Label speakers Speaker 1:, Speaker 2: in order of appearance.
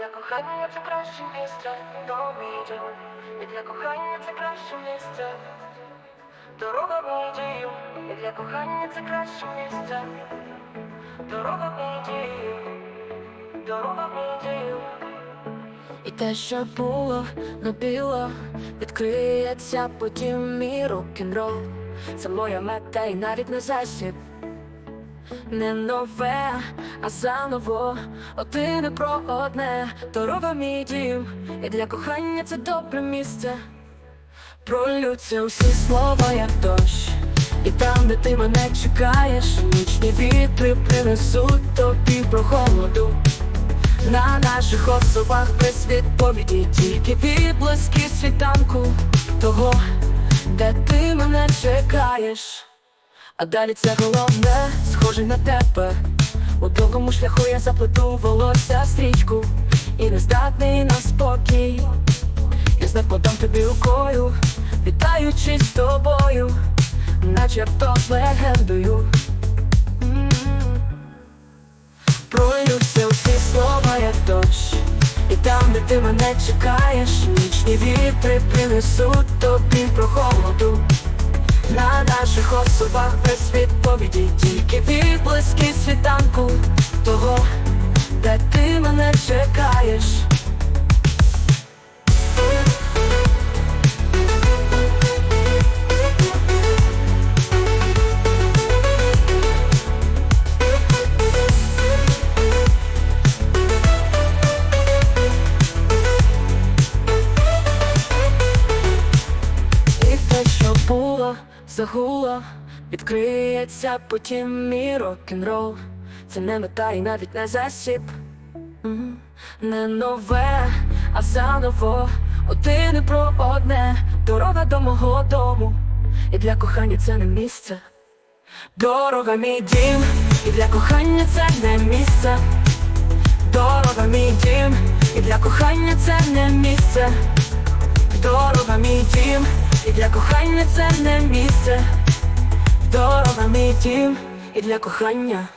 Speaker 1: для кохання це краще місце, дім. І для кохання це краще місце. Дорога мій дім. І для кохання це краще місце. Дорога мій дім. Дорога мій дім.
Speaker 2: І те, що було, не біло, відкриється потім мій рок-н-рол. Це моя мета і навіть не засіб. Не нове, а заново один про одне. Дорога мій дім, і для кохання це добре місце. Пролються усі слова, як дощ. І там, де ти мене чекаєш, нічні вітри принесуть тобі прохолоду. На наших особах без відповіді, тільки відблиски світанку того, де ти мене чекаєш. А далі це головне, схоже на тебе. У довгому шляху я заплету волосся стрічку і не здатний на спокій. Я знак подам тобі рукою, вітаючись з тобою, начебто з легендою. М. Пролються усі слова, як дощ І там, де ти мене чекаєш, нічні вітри принесуть тобі прохолоду На наших особах без відповіді, тільки відблиски світанку того, було, загуло, відкриється потім мій рок-н-рол. Це не мета і навіть не засіб. Не нове, а заново один і про одне. Дорога до мого дому. І для кохання це не місце. Дорога мій дім, і для кохання це не місце. Дорога мій дім, і для кохання це не місце. Дорога мій дім, і для кохання це не місце. Дорога мій дім, і для кохання.